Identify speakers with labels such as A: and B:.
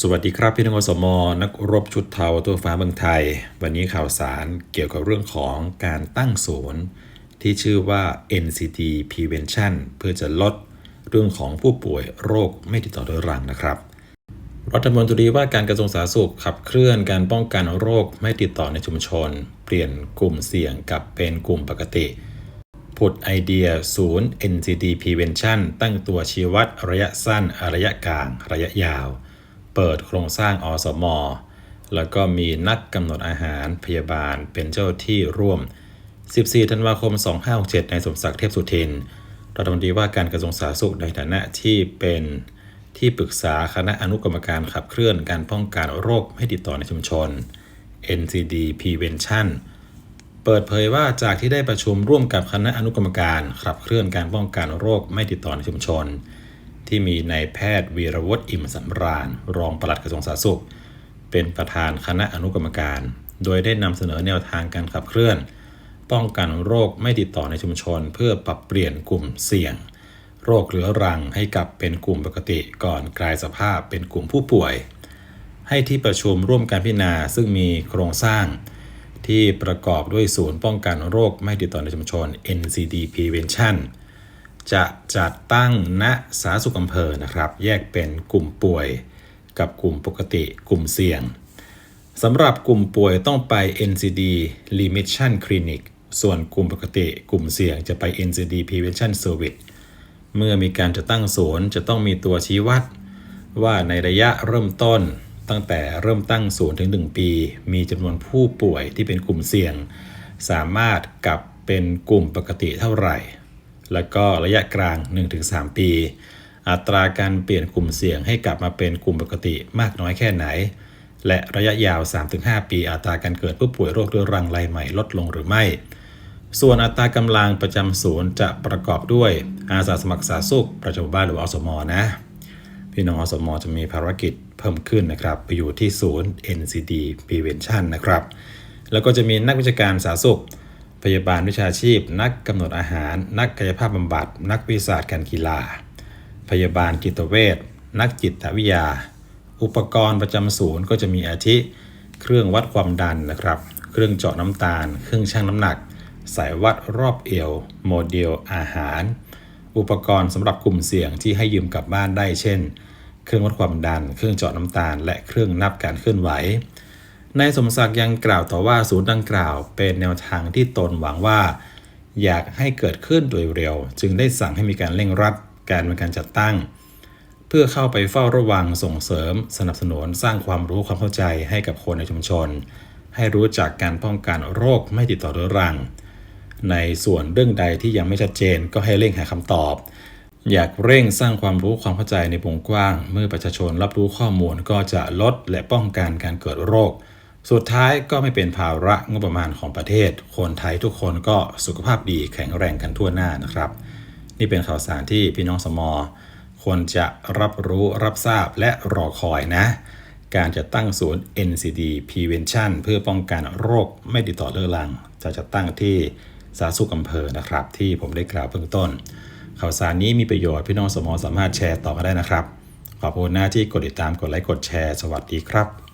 A: สวัสดีครับพี่น้องอสมนักรบชุดเทาตัวฟ้าเมืองไทย วันนี้ข่าวสารเกี่ยวกับเรื่องของการตั้งศูนย์ ที่ชื่อว่า NCD Prevention เพื่อจะลดเรื่องของผู้ป่วยโรคไม่ติดต่อเรื้อรังนะครับ รัฐมนตรีว่าการกระทรวงสาธารณสุขขับเคลื่อนการป้องกันโรคไม่ติดต่อในชุมชน เปลี่ยนกลุ่มเสี่ยงกับเป็นกลุ่มปกติผุดไอเดียศูนย์ NCD Prevention ตั้งตัวชีวัดระยะสั้น ระยะกลาง ระยะยาว เปิดโครงสร้างอสมแล้วก็มีนักกำหนดอาหารพยาบาลเป็นเจ้าที่ร่วม 14 ธันวาคม 2567ในสมศักดิ์เทพสุทินรัฐมนตรีว่าการกระทรวงสาธารณสุขในฐานะที่เป็นที่ปรึกษาคณะอนุกรรมการขับเคลื่อนการป้องกันโรคไม่ติดต่อในชุมชน NCD Prevention เปิดเผยว่าจากที่ได้ประชุมร่วมกับคณะอนุกรรมการขับเคลื่อนการป้องกันโรคไม่ติดต่อในชุมชน ที่มีนายแพทย์วีรวุฒิอิ่มสำราญ รองปลัดกระทรวงสาธารณสุข เป็นประธานคณะอนุกรรมการ โดยได้นำเสนอแนวทางการขับเคลื่อน ป้องกันโรคไม่ติดต่อในชุมชน เพื่อปรับเปลี่ยนกลุ่มเสี่ยง โรคเรื้อรังให้กลับเป็นกลุ่มปกติก่อนกลายสภาพเป็นกลุ่มผู้ป่วย ให้ที่ประชุมร่วมการพิจารณาซึ่งมีโครงสร้างที่ประกอบด้วยศูนย์ป้องกันโรคไม่ติดต่อในชุมชน NCD Prevention จะจัดตั้งณสาธารณสุขอำเภอนะครับ แยกเป็นกลุ่มป่วยกับกลุ่มปกติกลุ่มเสี่ยงสำหรับกลุ่มป่วยต้องไป NCD Remission Clinic ส่วนกลุ่มปกติกลุ่มเสี่ยงจะไป NCD Prevention Service เมื่อมีการจะตั้งศูนย์จะต้องมีตัวชี้วัด ว่าในระยะเริ่มต้นตั้งแต่เริ่มตั้งศูนย์ถึง 1 ปี มีจำนวนผู้ป่วยที่เป็นกลุ่มเสี่ยง สามารถกลับเป็นกลุ่มปกติเท่าไหร่ แล้วก็ระยะกลาง 1-3 ปี อัตราการเปลี่ยนกลุ่มเสี่ยงให้กลับมาเป็นกลุ่มปกติมากน้อยแค่ไหน และระยะยาว 3-5 ปีอัตราการเกิดผู้ป่วยโรคเรื้อรังรายใหม่ลดลงหรือไม่ ส่วนอัตรากำลังประจำศูนย์จะประกอบด้วยอาสาสมัครสาธารณสุขประจำบ้านหรืออสมนะ พี่น้องอสมจะมีภารกิจเพิ่มขึ้นนะครับไปอยู่ที่ศูนย์ NCD Prevention นะครับ แล้วก็จะมีนักวิชาการสาธารณสุข พยาบาลวิชาชีพ นักกำหนดอาหาร นักกายภาพบำบัด นักวิชาการกีฬา พยาบาลจิตเวชนักจิตวิทยา อุปกรณ์ประจำศูนย์ก็จะมีอาทิ เครื่องวัดความดันนะครับ เครื่องเจาะน้ำตาล เครื่องชั่งน้ำหนัก สายวัดรอบเอว โมเดลอาหาร อุปกรณ์สำหรับกลุ่มเสี่ยงที่ให้ยืมกลับบ้านได้เช่น เครื่องวัดความดัน เครื่องเจาะน้ำตาล และเครื่องนับการเคลื่อนไหว นายสมศักดิ์ยังกล่าวต่อว่าศูนย์ดังกล่าวเป็นแนวทางที่ตนหวังว่า อยากให้เกิดขึ้นโดยเร็ว จึงได้สั่งให้มีการเร่งรัดการในการจัดตั้ง เพื่อเข้าไปเฝ้าระวังส่งเสริม สนับสนุนสร้างความรู้ความเข้าใจให้กับคนในชุมชน ให้รู้จักการป้องกันโรคไม่ติดต่อเรื้อรัง ในส่วนเรื่องใดที่ยังไม่ชัดเจนก็ให้เร่งหาคำตอบ อยากเร่งสร้างความรู้ความเข้าใจในวงกว้าง เมื่อประชาชนรับรู้ข้อมูลก็จะลดและป้องกันการเกิดโรค สุดท้ายก็ไม่เป็นภาระงบประมาณของประเทศ คนไทยทุกคนก็สุขภาพดีแข็งแรงกันทั่วหน้านะครับ นี่เป็นข่าวสารที่พี่น้องสมอควรจะรับรู้รับทราบและรอคอยนะ การจะตั้งศูนย์ NCD Prevention เพื่อป้องกันโรคไม่ติดต่อเรื้อรัง จะจัดตั้งที่สาสุขอำเภอนะครับ ที่ผมได้กล่าวเบื้องต้น ข่าวสารนี้มีประโยชน์พี่น้องสมอสามารถแชร์ต่อกันได้นะครับ ขอบคุณหน้าที่กดติดตามกดไลค์กดแชร์ สวัสดีครับ